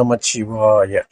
நமச்சிவாய.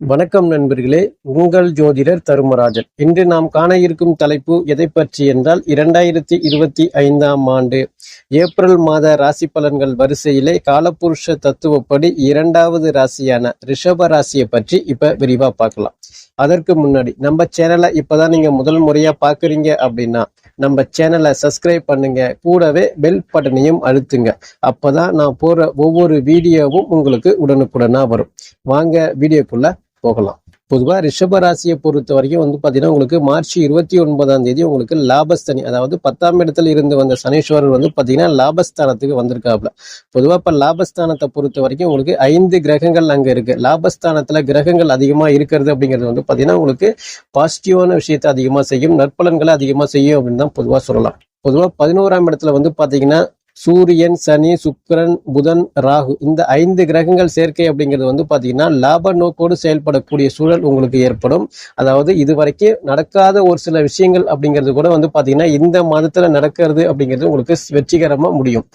வணக்கம் நண்பர்களே உங்கள் ஜோதிடர் தருமராஜன். இன்று நாம் காண இருக்கும் தலைப்பு எதை பற்றி என்றால் இரண்டாயிரத்தி இருபத்தி ஐந்தாம் ஆண்டு ஏப்ரல் மாத ராசி பலன்கள் வரிசையிலே காலபுருஷ தத்துவப்படி இரண்டாவது ராசியான ரிஷப ராசியை பற்றி இப்ப விரிவா பார்க்கலாம். அதற்கு முன்னாடி நம்ம சேனலை இப்பதான் நீங்க முதல் முறையா பாக்குறீங்க அப்படின்னா நம்ம சேனலை சப்ஸ்கிரைப் பண்ணுங்க. கூடவே பெல் பட்டனையும் அழுத்துங்க. அப்பதான் நான் போற ஒவ்வொரு வீடியோவும் உங்களுக்கு உடனுக்குடனா வரும். வாங்க வீடியோக்குள்ள போகலாம். பொதுவாக ரிஷப ராசியை பொறுத்த வரைக்கும் வந்து பார்த்தீங்கன்னா உங்களுக்கு மார்ச் இருபத்தி ஒன்பதாம் தேதி உங்களுக்கு லாபஸ்தனி அதாவது பத்தாம் இடத்துல இருந்து வந்த சனீஸ்வரர் வந்து பார்த்தீங்கன்னா லாபஸ்தானத்துக்கு வந்திருக்காப்ல பொதுவாக இப்போ லாபஸ்தானத்தை பொறுத்த வரைக்கும் உங்களுக்கு ஐந்து கிரகங்கள் அங்கே இருக்கு. லாபஸ்தானத்தில் கிரகங்கள் அதிகமாக இருக்கிறது அப்படிங்கிறது வந்து பார்த்தீங்கன்னா உங்களுக்கு பாசிட்டிவான விஷயத்தை அதிகமாக செய்யும் நற்பலன்களை அதிகமாக செய்யும் அப்படின்னு தான் பொதுவாக சொல்லலாம். பொதுவாக பதினோராம் இடத்துல வந்து பார்த்தீங்கன்னா சூரியன் சனி சுக்கிரன் புதன் ராகு இந்த ஐந்து கிரகங்கள் சேர்க்கை அப்படிங்கிறது வந்து பார்த்தீங்கன்னா லாப நோக்கோடு செயல்படக்கூடிய சூழல் உங்களுக்கு ஏற்படும். அதாவது இது வரைக்கும் நடக்காத ஒரு சில விஷயங்கள் அப்படிங்கிறது கூட வந்து பார்த்தீங்கன்னா இந்த மாதத்தில் நடக்கிறது அப்படிங்கிறது உங்களுக்கு வெற்றிகரமாக முடியும்.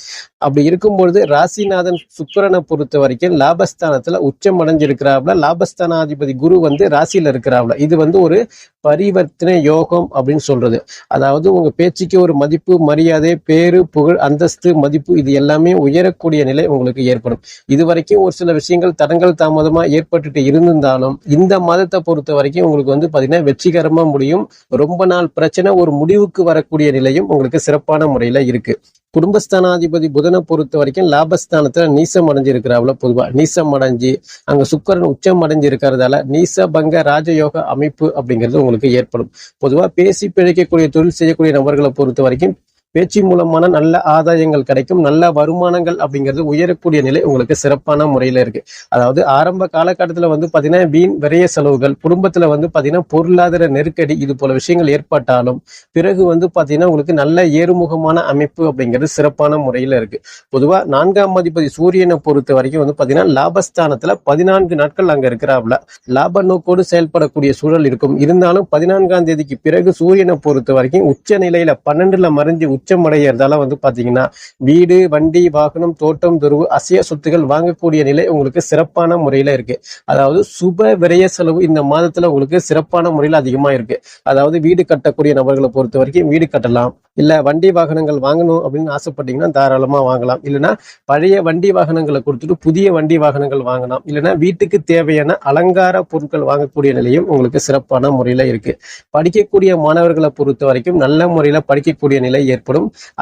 அப்படி இருக்கும் பொழுது ராசிநாதன் சுக்கிரனை பொறுத்த வரைக்கும் லாபஸ்தானத்தில் உச்சம் அடைஞ்சிருக்கிறாப்ல லாபஸ்தானாதிபதி குரு வந்து ராசியில் இருக்கிறாப்ல இது வந்து ஒரு பரிவர்த்தனை யோகம் அப்படின்னு சொல்றது. அதாவது உங்க பேச்சுக்கு ஒரு மதிப்பு மரியாதை பேரு புகழ் அந்தஸ்து மதிப்பு இது எல்லாமே உயரக்கூடிய நிலை உங்களுக்கு ஏற்படும். இது வரைக்கும் ஒரு சில விஷயங்கள் தடங்கள் தாமதமா ஏற்பட்டுட்டு இருந்திருந்தாலும் இந்த மாதத்தை பொறுத்த வரைக்கும் உங்களுக்கு வந்து பாத்தீங்கன்னா வெற்றிகரமா முடியும். ரொம்ப நாள் பிரச்சனை ஒரு முடிவுக்கு வரக்கூடிய நிலையும் உங்களுக்கு சிறப்பான முறையில இருக்கு. குடும்பஸ்தானாதிபதி புதனை பொறுத்த வரைக்கும் லாபஸ்தானத்துல நீசம் அடைஞ்சிருக்கிறாப்ல பொதுவா. நீசம் அடைஞ்சு அங்க சுக்கரன் உச்சம் அடைஞ்சு இருக்கிறதால நீச பங்க ராஜயோக அமைப்பு அப்படிங்கிறது உங்களுக்கு ஏற்படும். பொதுவாக பேசி பிழைக்கக்கூடிய தொழில் செய்யக்கூடிய நபர்களை பொறுத்த வரைக்கும் பேச்சு மூலமான நல்ல ஆதாயங்கள் கிடைக்கும் நல்ல வருமானங்கள் அப்படிங்கிறது உயரக்கூடிய நிலை உங்களுக்கு சிறப்பான முறையில இருக்கு. அதாவது ஆரம்ப காலகட்டத்தில் வந்து பாத்தீங்கன்னா வீண் விரைய செலவுகள் குடும்பத்துல வந்து பாத்தீங்கன்னா பொருளாதார நெருக்கடி இது போல விஷயங்கள் ஏற்பட்டாலும் பிறகு வந்து பாத்தீங்கன்னா உங்களுக்கு நல்ல ஏறுமுகமான அமைப்பு அப்படிங்கிறது சிறப்பான முறையில இருக்கு. பொதுவா நான்காம் அதிபதி சூரியனை பொறுத்த வரைக்கும் வந்து பாத்தீங்கன்னா லாபஸ்தானத்துல பதினான்கு நாட்கள் அங்க இருக்கிறாப்ல லாப நோக்கோடு செயல்படக்கூடிய சூழல் இருக்கும். இருந்தாலும் பதினான்காம் தேதிக்கு பிறகு சூரியனை பொறுத்த வரைக்கும் உச்ச நிலையில பன்னெண்டுல மறைஞ்சு உச்சமடைகிறதால வந்து பாத்தீங்கன்னா வீடு வண்டி வாகனம் தோட்டம் துருவு அசைய சொத்துகள் வாங்கக்கூடிய நிலை உங்களுக்கு சிறப்பான முறையில இருக்கு. அதாவது சுப விரய செலவு இந்த மாதத்துல உங்களுக்கு சிறப்பான முறையில அதிகமா இருக்கு. அதாவது வீடு கட்டக்கூடிய நபர்களை பொறுத்த வரைக்கும் வீடு கட்டலாம். இல்ல வண்டி வாகனங்கள் வாங்கணும் அப்படின்னு ஆசைப்பட்டீங்கன்னா தாராளமா வாங்கலாம். இல்லைன்னா பழைய வண்டி வாகனங்களை கொடுத்துட்டு புதிய வண்டி வாகனங்கள் வாங்கலாம். இல்லைன்னா வீட்டுக்கு தேவையான அலங்கார பொருட்கள் வாங்கக்கூடிய நிலையும் உங்களுக்கு சிறப்பான முறையில இருக்கு. படிக்கக்கூடிய மாணவர்களை பொறுத்த வரைக்கும் நல்ல முறையில படிக்கக்கூடிய நிலை ஏற்படும்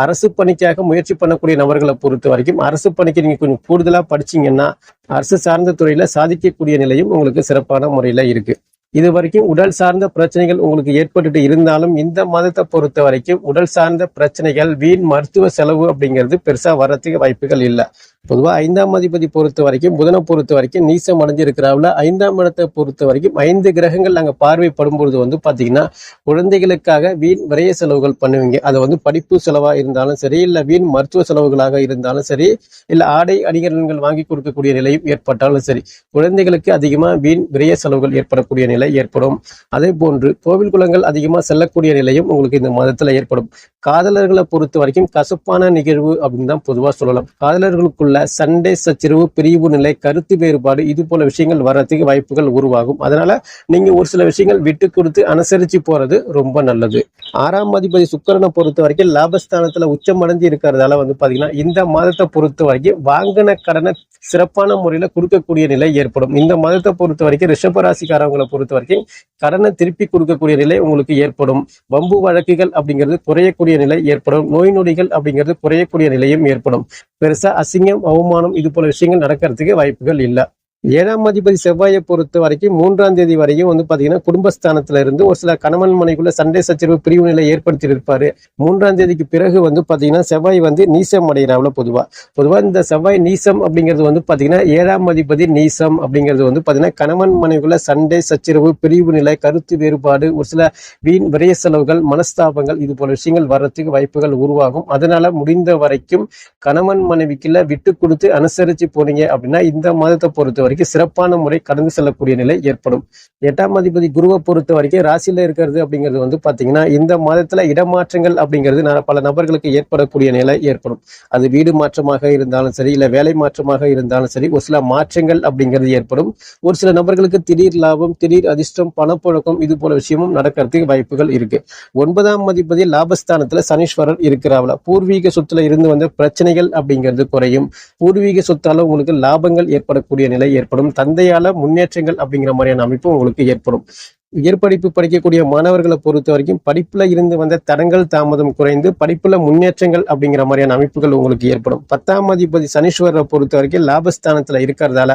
அரசு பணிக்காக முயற்சி பண்ணக்கூடிய நபர்களை பொறுத்த வரைக்கும் அரசு பணிக்கு நீங்க கொஞ்சம் கூடுதலா படிச்சீங்கன்னா அரசு சார்ந்த துறையில சாதிக்கக்கூடிய நிலையும் உங்களுக்கு சிறப்பான முறையில இருக்கு. இது வரைக்கும் உடல் சார்ந்த பிரச்சனைகள் உங்களுக்கு ஏற்பட்டுட்டு இருந்தாலும் இந்த மாதத்தை பொறுத்த வரைக்கும் உடல் சார்ந்த பிரச்சனைகள் வீண் மருத்துவ செலவு அப்படிங்கிறது பெருசா வர்றதுக்கு வாய்ப்புகள் இல்லை. பொதுவாக ஐந்தாம் அதிபதி பொறுத்த வரைக்கும் புதனை பொறுத்த வரைக்கும் நீசம் அடைஞ்சிருக்கிறாவில் ஐந்தாம் இடத்தை பொறுத்த வரைக்கும் ஐந்து கிரகங்கள் நாங்கள் பார்வைப்படும் பொழுது வந்து பார்த்தீங்கன்னா குழந்தைகளுக்காக வீண் விரைய செலவுகள் பண்ணுவீங்க. அது வந்து படிப்பு செலவாக இருந்தாலும் சரி இல்லை வீண் மருத்துவ செலவுகளாக இருந்தாலும் சரி இல்லை ஆடை அணிகலன்கள் வாங்கி கொடுக்கக்கூடிய நிலையும் ஏற்பட்டாலும் சரி குழந்தைகளுக்கு அதிகமாக வீண் விரைய செலவுகள் ஏற்படக்கூடிய நிலை ஏற்படும். அதே போன்று கோவில் குளங்கள் அதிகமாக செல்லக்கூடிய நிலையும் உங்களுக்கு இந்த மதத்தில் ஏற்படும். காதலர்களை பொறுத்த வரைக்கும் கசப்பான நிகழ்வு அப்படின்னு தான் பொதுவாக சொல்லலாம். காதலர்களுக்குள்ள சண்டை சச்சரவு பிரிவு நிலை கருத்து வேறுபாடு இது போல விஷயங்கள் வர்றதுக்கு வாய்ப்புகள் உருவாகும். அதனால நீங்க ஒரு சில விஷயங்கள் விட்டு கொடுத்து அனுசரிச்சு போறது ரொம்ப நல்லது. ஆறாம் அதிபதி சுக்கரனை பொறுத்த வரைக்கும் லாபஸ்தானத்துல உச்சம் அடைஞ்சு இருக்கிறதால வந்து பாத்தீங்கன்னா இந்த மாதத்தை பொறுத்த வரைக்கும் வாங்கின கடனை சிறப்பான முறையில கொடுக்கக்கூடிய நிலை ஏற்படும். இந்த மாதத்தை பொறுத்த வரைக்கும் ரிஷபராசிக்காரவங்களை பொறுத்த வரைக்கும் கடனை திருப்பி கொடுக்கக்கூடிய நிலை உங்களுக்கு ஏற்படும். வம்பு வழக்குகள் அப்படிங்கிறது குறையக்கூடிய நிலை ஏற்படும். நோய் நொடிகள் அப்படிங்கிறது குறையக்கூடிய நிலையும் ஏற்படும். பெருசா அசிங்கம் அவமானம் இது போல விஷயங்கள் நடக்கிறதுக்கு வாய்ப்புகள் இல்லை. ஏழாம் அதிபதி செவ்வாயை பொறுத்த வரைக்கும் மூன்றாம் தேதி வரையும் வந்து பாத்தீங்கன்னா குடும்பஸ்தானத்துல இருந்து ஒரு சில கணவன் மனைக்குள்ள சண்டை சச்சரவு பிரிவு நிலை ஏற்படுத்தி இருப்பாரு மூன்றாம் தேதிக்கு பிறகு வந்து பாத்தீங்கன்னா செவ்வாய் வந்து நீசம் அடைகிறாவில் பொதுவா. பொதுவா இந்த செவ்வாய் நீசம் அப்படிங்கிறது வந்து பாத்தீங்கன்னா ஏழாம் அதிபதி நீசம் அப்படிங்கிறது வந்து பாத்தீங்கன்னா கணவன் மனைக்குள்ள சண்டை சச்சரவு பிரிவு நிலை கருத்து வேறுபாடு ஒரு சில வீண் விரைய செலவுகள் மனஸ்தாபங்கள் இது போல விஷயங்கள் வர்றதுக்கு வாய்ப்புகள் உருவாகும். அதனால முடிந்த வரைக்கும் கணவன் மனைவிக்குள்ள விட்டு கொடுத்து அனுசரிச்சு போனீங்க அப்படின்னா இந்த மாதத்தை பொறுத்த வரைக்கும் வரைக்கும் சிறப்பான முறை கடந்து செல்லக்கூடிய நிலை ஏற்படும். எட்டாம் அதிபதி குருவை பொறுத்த வரைக்கும் ராசியில இருக்கிறது அப்படிங்கிறது வந்து பாத்தீங்கன்னா இந்த மாதத்துல இடமாற்றங்கள் அப்படிங்கிறது பல நபர்களுக்கு ஏற்படக்கூடிய நிலை ஏற்படும். அது வீடு மாற்றமாக இருந்தாலும் சரி இல்ல வேலை மாற்றமாக இருந்தாலும் சரி ஒரு சில மாற்றங்கள் அப்படிங்கிறது ஏற்படும். ஒரு சில நபர்களுக்கு திடீர் லாபம் திடீர் அதிர்ஷ்டம் பணப்புழக்கம் இது போல விஷயமும் நடக்கிறதுக்கு வாய்ப்புகள் இருக்கு. ஒன்பதாம் அதிபதி லாபஸ்தானத்துல சனீஸ்வரர் இருக்கிறாப்ல. பூர்வீக சொத்துல இருந்து வந்த பிரச்சனைகள் அப்படிங்கிறது குறையும். பூர்வீக சொத்தால உங்களுக்கு லாபங்கள் ஏற்படக்கூடிய நிலை ஏற்படும் தந்தையால முன்னேற்றங்கள் அப்படிங்கிற மாதிரியான அமைப்பு உங்களுக்கு ஏற்படும். உயர்படிப்பு படிக்கக்கூடிய மாணவர்களை பொறுத்த வரைக்கும் படிப்புல இருந்து வந்த தடங்கள் தாமதம் குறைந்து படிப்புல முன்னேற்றங்கள் அப்படிங்கிற மாதிரியான அமைப்புகள் உங்களுக்கு ஏற்படும். பத்தாம் அதிபதி சனீஸ்வரரை பொறுத்த வரைக்கும் லாபஸ்தானத்துல இருக்கிறதால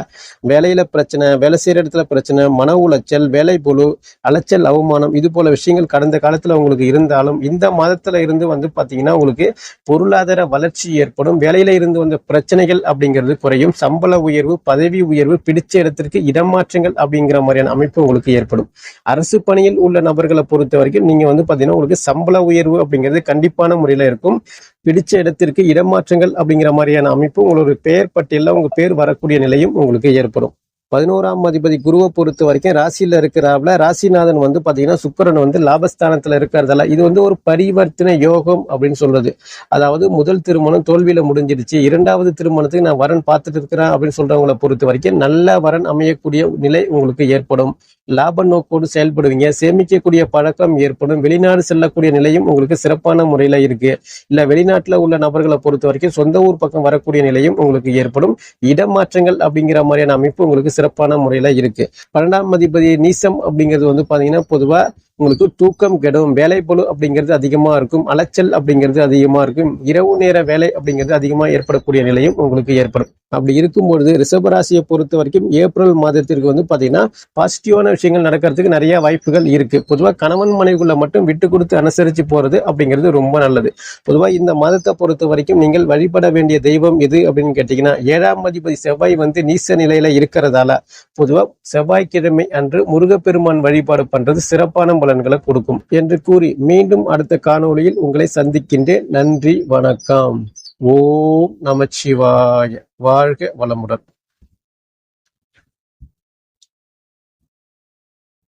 வேலையில பிரச்சனை வேலை செய்யற இடத்துல பிரச்சனை மன உளைச்சல் வேலை பொழு அலைச்சல் அவமானம் இது போல விஷயங்கள் கடந்த காலத்துல உங்களுக்கு இருந்தாலும் இந்த மாதத்துல இருந்து வந்து பாத்தீங்கன்னா உங்களுக்கு பொருளாதார வளர்ச்சி ஏற்படும். வேலையில இருந்து வந்த பிரச்சனைகள் அப்படிங்கிறது குறையும். சம்பள உயர்வு பதவி உயர்வு பிடிச்ச இடத்திற்கு இடமாற்றங்கள் அப்படிங்கிற மாதிரியான அமைப்பு உங்களுக்கு ஏற்படும். அரசு பணியில் உள்ள நபர்களை பொறுத்த வரைக்கும் நீங்க வந்து பாத்தீங்கன்னா உங்களுக்கு சம்பள உயர்வு அப்படிங்கிறது கண்டிப்பான முறையில இருக்கும். பிடிச்ச இடத்திற்கு இடமாற்றங்கள் அப்படிங்கிற மாதிரியான அமைப்பு உங்களோட பெயர் பட்டியலில் உங்க பேர் வரக்கூடிய நிலையும் உங்களுக்கு ஏற்படும். பதினோராம் அதிபதி குருவை பொறுத்த வரைக்கும் ராசியில இருக்கிறாப்ல ராசிநாதன் வந்து பாத்தீங்கன்னா சுக்கரன் வந்து லாபஸ்தானத்துல இருக்கிறதால இது வந்து ஒரு பரிவர்த்தனை யோகம் அப்படின்னு சொல்றது. அதாவது முதல் திருமணம் தோல்வியில முடிஞ்சிடுச்சு. இரண்டாவது திருமணத்துக்கு நான் வரன் பார்த்துட்டு இருக்கிறேன் அப்படின்னு சொல்றவங்களை பொறுத்த வரைக்கும் நல்ல வரன் அமையக்கூடிய நிலை உங்களுக்கு ஏற்படும். லாப நோக்கோடு செயல்படுவீங்க. சேமிக்கக்கூடிய பழக்கம் ஏற்படும். வெளிநாடு செல்லக்கூடிய நிலையும் உங்களுக்கு சிறப்பான முறையில இருக்கு. இல்ல வெளிநாட்டுல உள்ள நபர்களை பொறுத்த வரைக்கும் சொந்த ஊர் பக்கம் வரக்கூடிய நிலையும் உங்களுக்கு ஏற்படும். இடமாற்றங்கள் அப்படிங்கிற மாதிரியான அமைப்பு உங்களுக்கு சிறப்பான முறையில் இருக்கு. பன்னெண்டாம் அதிபதி நீசம் அப்படிங்கிறது வந்து பாத்தீங்கன்னா பொதுவா உங்களுக்கு தூக்கம் கெடும் வேலை பொழு அப்படிங்கிறது அதிகமா இருக்கும். அலைச்சல் அப்படிங்கிறது அதிகமா இருக்கும். இரவு நேர வேலை அப்படிங்கிறது அதிகமா ஏற்படக்கூடிய நிலையும் உங்களுக்கு ஏற்படும். அப்படி இருக்கும்பொழுது ரிஷபராசியை பொறுத்த வரைக்கும் ஏப்ரல் மாதத்திற்கு வந்து பார்த்தீங்கன்னா பாசிட்டிவான விஷயங்கள் நடக்கிறதுக்கு நிறைய வாய்ப்புகள் இருக்கு. பொதுவாக கணவன் மனைவிக்குள்ள மட்டும் விட்டு கொடுத்து அனுசரித்து போறது அப்படிங்கிறது ரொம்ப நல்லது. பொதுவாக இந்த மாதத்தை பொறுத்த வரைக்கும் நீங்கள் வழிபட வேண்டிய தெய்வம் எது அப்படின்னு கேட்டீங்கன்னா ஏழாம் அதிபதி செவ்வாய் வந்து நீச நிலையில இருக்கிறதால பொதுவாக செவ்வாய்க்கிழமை அன்று முருகப்பெருமான் வழிபாடு பண்றது சிறப்பான பலன்களை கொடுக்கும் என்று கூறி மீண்டும் அடுத்த காணொளியில் உங்களை சந்திக்கின்றேன். நன்றி வணக்கம். ஓம் நமச்சிவாய. வாழ்க வளமுடன்.